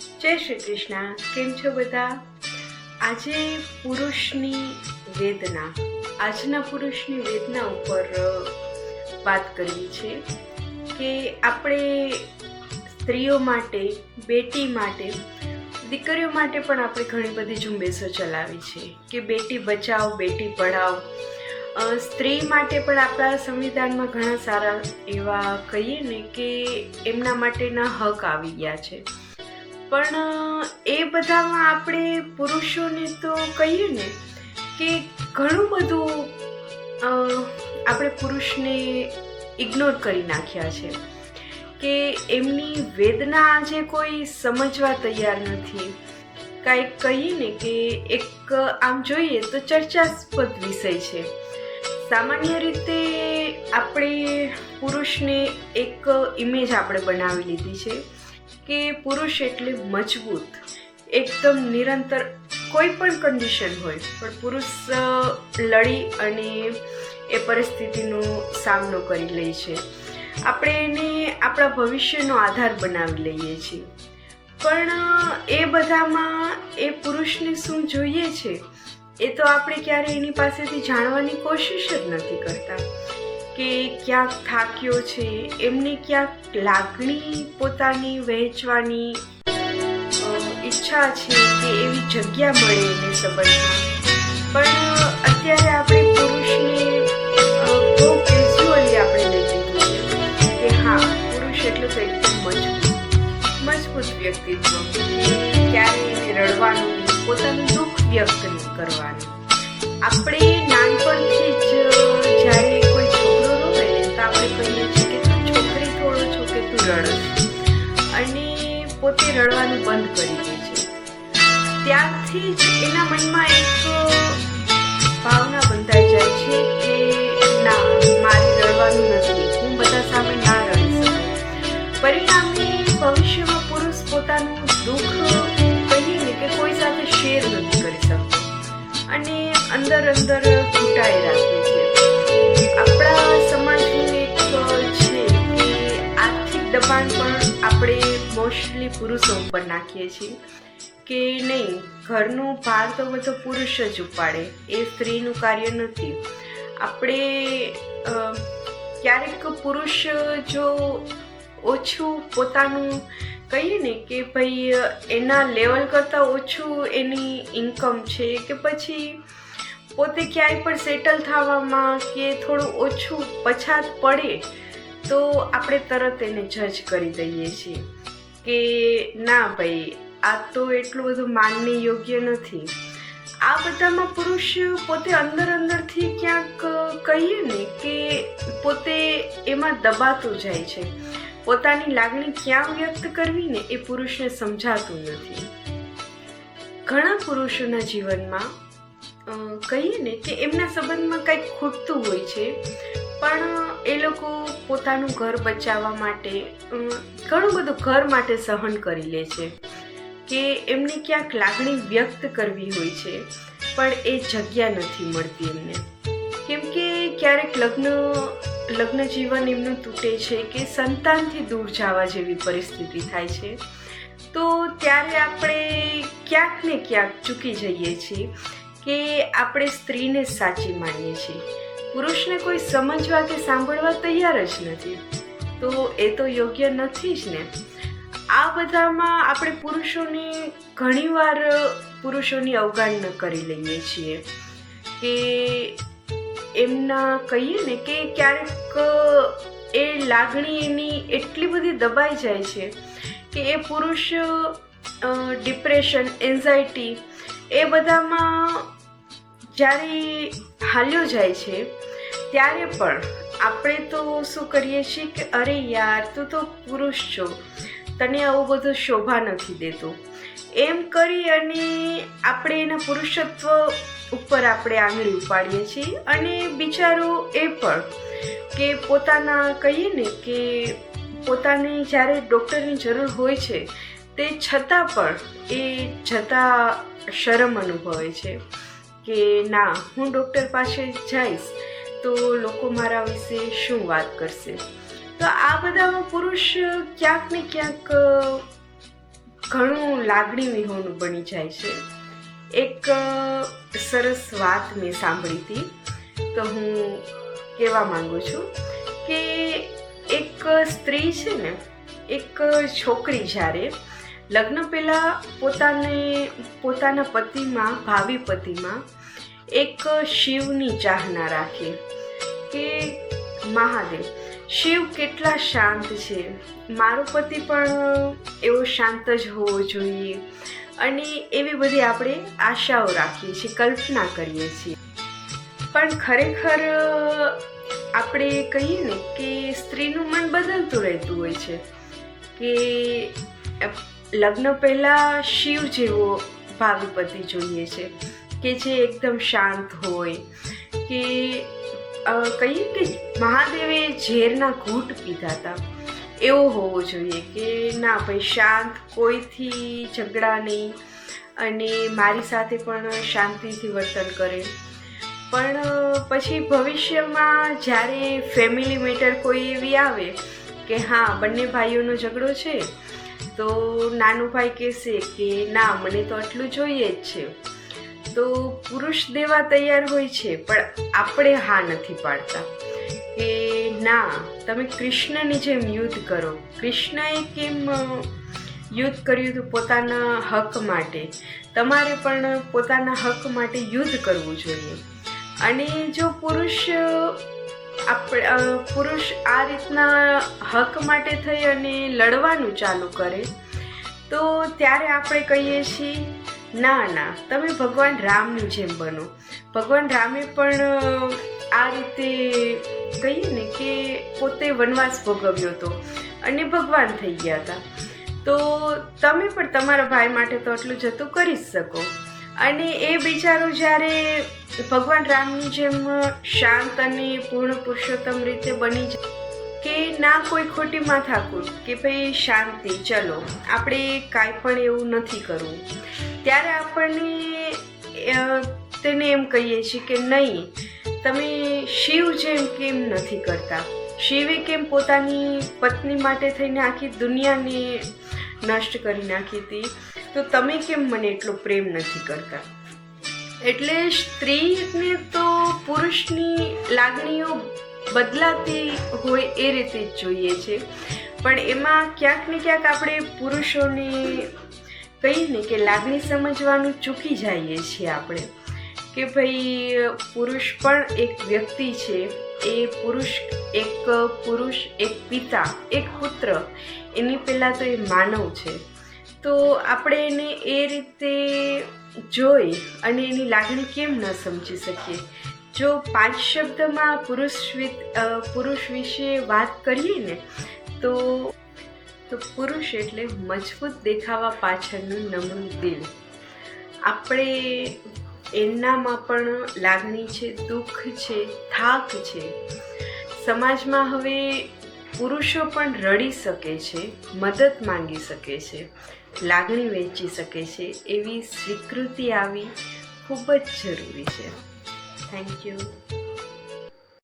જય શ્રી કૃષ્ણ. કેમ છો બધા? આજે પુરુષની વેદના, આજના પુરુષની વેદના ઉપર વાત કરવી છે કે આપણે સ્ત્રીઓ માટે, બેટી માટે, દીકરીઓ માટે પણ આપણે ઘણી બધી ઝુંબેશો ચલાવી છે કે બેટી બચાવ, બેટી પઢાઓ સ્ત્રી માટે પણ આપણા સંવિધાનમાં ઘણા સારા એવા કહીએ ને કે એમના માટેના હક આવી ગયા છે. પણ એ બધામાં આપણે પુરુષોને તો કહીએ ને કે ઘણું બધું આપણે પુરુષને ઇગ્નોર કરી નાખ્યા છે. કે એમની વેદના આજે કોઈ સમજવા તૈયાર નથી. કાંઈક કહીએ ને કે એક, આમ જોઈએ તો ચર્ચાસ્પદ વિષય છે. સામાન્ય રીતે આપણે પુરુષને એક ઇમેજ આપણે બનાવી લીધી છે. કે પુરુષ એટલે મજબૂત, એકદમ નિરંતર કોઈ પણ કન્ડિશન હોય, પણ પુરુષ લડી અને એ પરિસ્થિતિનો સામનો કરી લે છે. આપણે એને આપણા ભવિષ્યનો આધાર બનાવી લઈએ છીએ. પણ એ બધામાં એ પુરુષને શું જોઈએ છે? એ તો આપણે ક્યારેય એની પાસેથી જાણવાની કોશિશ જ નથી કરતા. કે ક્યાંક થાક્યો છે, એમને ક્યાંક લાગણી પોતાની વહેંચવાની ઈચ્છા છે કે એવી જગ્યા મળે એને સંબંધમાં પણ, અત્યારે આપણે પુરુષને બહુ કેઝ્યુઅલી આપણે લઈ લીધું છે કે હા, પુરુષ એટલે તો એકદમ મજબૂત મજબૂત વ્યક્તિત્વ. ક્યારે એને રડવાનું પોતાનું દુઃખ વ્યક્ત નહીં કરવાનું. આપણે નાનપણથી પોતે રડવાનું બંધ કરી દે છે. ત્યારથી જ એના મનમાં એક ભાવના બંધાઈ જાય છે કે, ના, મારે રડવાનું નથી. હું બધા સામે ના રડી શકું. પરિણામે ભવિષ્યમાં પુરુષ પોતાનું દુઃખ કહીએ ને કે કોઈ સાથે શેર નથી કરી શકતો. અને અંદર અંદર ઘૂંટાઈ રાખે છે. આપણા સમાજનું એક છે કે આર્થિક દબાણ પણ આપણે મોસ્ટલી પુરુષો ઉપર નાખીએ છીએ. કે નહીં, ઘરનું ભાર તો બધો પુરુષ જ ઉપાડે, એ સ્ત્રીનું કાર્ય નથી. આપણે ક્યારેક પુરુષ જો ઓછું પોતાનું કહીએ ને કે ભાઈ, એના લેવલ કરતાં ઓછું એની ઇન્કમ છે, કે પછી પોતે ક્યાંય પણ સેટલ થવામાં કે થોડું ઓછું પછાત પડે, તો આપણે તરત એને જજ કરી દઈએ છીએ. કે ના ભાઈ, આ તો એટલું બધું માનને યોગ્ય નથી. આ બધામાં પુરુષ પોતે અંદર અંદરથી ક્યાંક કહીએ ને કે પોતે એમાં દબાતું જાય છે. પોતાની લાગણી ક્યાં વ્યક્ત કરવી ને એ પુરુષને સમજાતું નથી. ઘણા પુરુષોના જીવનમાં કહીએ ને કે એમના સંબંધમાં કંઈક ખૂટતું હોય છે. પણ એ લોકો પોતાનું ઘર બચાવવા માટે ઘણું બધું ઘર માટે સહન કરી લે છે. કે એમને ક્યાંક લાગણી વ્યક્ત કરવી હોય છે, પણ એ જગ્યા નથી મળતી એમને. કેમ કે ક્યારેક લગ્ન લગ્ન જીવન એમનું તૂટે છે કે સંતાનથી દૂર જવા જેવી પરિસ્થિતિ થાય છે. તો ત્યારે આપણે ક્યાંક ને ક્યાંક ચૂકી જઈએ છીએ કે આપણે સ્ત્રીને સાચી માનીએ છીએ. પુરુષને કોઈ સમજવા કે સાંભળવા તૈયાર જ નથી. તો એ તો યોગ્ય નથી જ ને. આ બધામાં આપણે પુરુષોની ઘણીવાર પુરુષોની અવગણના કરી લઈએ છીએ કે એમના કહીએ ને કે ક્યારેક એ લાગણી એની એટલી બધી દબાઈ જાય છે કે એ પુરુષ ડિપ્રેશન એન્ઝાયટી એ બધામાં જ્યારે હાલ્યો જાય છે, ત્યારે પણ આપણે તો શું કરીએ છીએ કે, અરે યાર, તું તો પુરુષ છો. તને આવું બધું શોભા નથી દેતું. એમ કરી અને આપણે એના પુરુષત્વ ઉપર આપણે આંગળી ઉપાડીએ છીએ. અને બિચારો એ પણ કે પોતાના કહીએ ને કે પોતાને જ્યારે ડૉક્ટરની જરૂર હોય છે, તે છતાં પણ એ જતાં શરમ અનુભવે છે. કે ના, હું ડૉક્ટર પાસે જઈશ, તો લોકો મારા વિશે શું વાત કરશે? તો આ બધામાં પુરુષ ક્યાંક ને ક્યાંક ઘણું લાગણી વિહોણું બની જાય છે. એક સરસ વાત મેં સાંભળી હતી, તો હું કહેવા માંગુ છું કે એક સ્ત્રી છે ને, એક છોકરી જ્યારે લગ્ન પહેલાં પોતાને, પોતાના પતિમાં, ભાવિ પતિમાં એક શિવની ચાહના રાખે કે મહાદેવ. શિવ કેટલા શાંત છે. મારો પતિ પણ એવો શાંત જ હોવો જોઈએ. અને એવી બધી આપણે આશાઓ રાખીએ છીએ, કલ્પના કરીએ છીએ. પણ ખરેખર, આપણે કહીએ ને કે સ્ત્રીનું મન બદલતું રહેતું હોય છે. કે લગ્ન પહેલાં શિવ જેવો ભાવિ પતિ જોઈએ છે. કે જે એકદમ શાંત હોય, કે કહીએ કે મહાદેવે ઝેરના ઘૂંટ પીધા હતા એવો હોવો જોઈએ કે ના ભાઈ, શાંત, કોઈથી ઝઘડા નહીં અને મારી સાથે પણ શાંતિથી વર્તન કરે. પણ પછી ભવિષ્યમાં જ્યારે ફેમિલી મેટર કોઈ એવી આવે કે હા, બંને ભાઈઓનો ઝઘડો છે, તો નાનું ભાઈ કહેશે કે ના, મને તો આટલું જોઈએ જ છે. તો પુરુષ દેવા તૈયાર હોય છે, પણ આપણે હા નથી પાડતા. કે ના, તમે કૃષ્ણની જેમ યુદ્ધ કરો, કૃષ્ણએ કેમ યુદ્ધ કર્યું હતું પોતાના હક માટે? તમારે પણ પોતાના હક માટે યુદ્ધ કરવું જોઈએ. અને જો પુરુષ આપણે પુરુષ આ રીતના હક માટે થઈ અને લડવાનું ચાલુ કરે, તો ત્યારે આપણે કહીએ છીએ ના ના. તમે ભગવાન રામની જેમ બનો. ભગવાન રામે પણ આ રીતે કહીએ ને કે પોતે વનવાસ ભોગવ્યો હતો અને ભગવાન થઈ ગયા હતા. તો તમે પણ તમારા ભાઈ માટે તો આટલું જતું કરી જ શકો. અને એ બિચારો જ્યારે ભગવાન રામની જેમ શાંત અને પૂર્ણ પુરુષોત્તમ રીતે બની જાય કે ના, કોઈ ખોટી માથાકૂટ કે ભાઈ શાંતિ, ચલો, આપણે કાંઈ પણ એવું નથી કરવું. ત્યારે આપણને તેને એમ કહીએ છીએ કે નહીં, તમે શિવ જેમ કેમ નથી કરતા? શિવે કેમ પોતાની પત્ની માટે થઈને આખી દુનિયાને નષ્ટ કરી નાખી હતી? તો તમે કેમ મને એટલો પ્રેમ નથી કરતા? એટલે સ્ત્રીને તો પુરુષની લાગણીઓ બદલાતી હોય એ રીતે જ જોઈએ છે. પણ એમાં ક્યાંક ને ક્યાંક આપણે પુરુષોને કહીએ ને કે લાગણી સમજવાનું ચૂકી જઈએ છીએ આપણે. કે ભાઈ, પુરુષ પણ એક વ્યક્તિ છે. એ પુરુષ, એક પુરુષ, એક પિતા, એક પુત્ર, એની પહેલાં તો એ માનવ છે. તો આપણે એને એ રીતે જોઈ અને એની લાગણી કેમ ન સમજી શકીએ? જો પાંચ શબ્દમાં પુરુષ પુરુષ વિશે વાત કરીએ ને, તો તો પુરુષ એટલે મજબૂત દેખાવા પાછળનું નમણું દિલ. આપણે એમનામાં પણ લાગણી છે, દુઃખ છે, થાક છે. સમાજમાં હવે પુરુષો પણ રડી શકે છે, મદદ માંગી શકે છે, લાગણી વેચી શકે છે, એવી સ્વીકૃતિ આવી ખૂબ જ જરૂરી છે. thank you.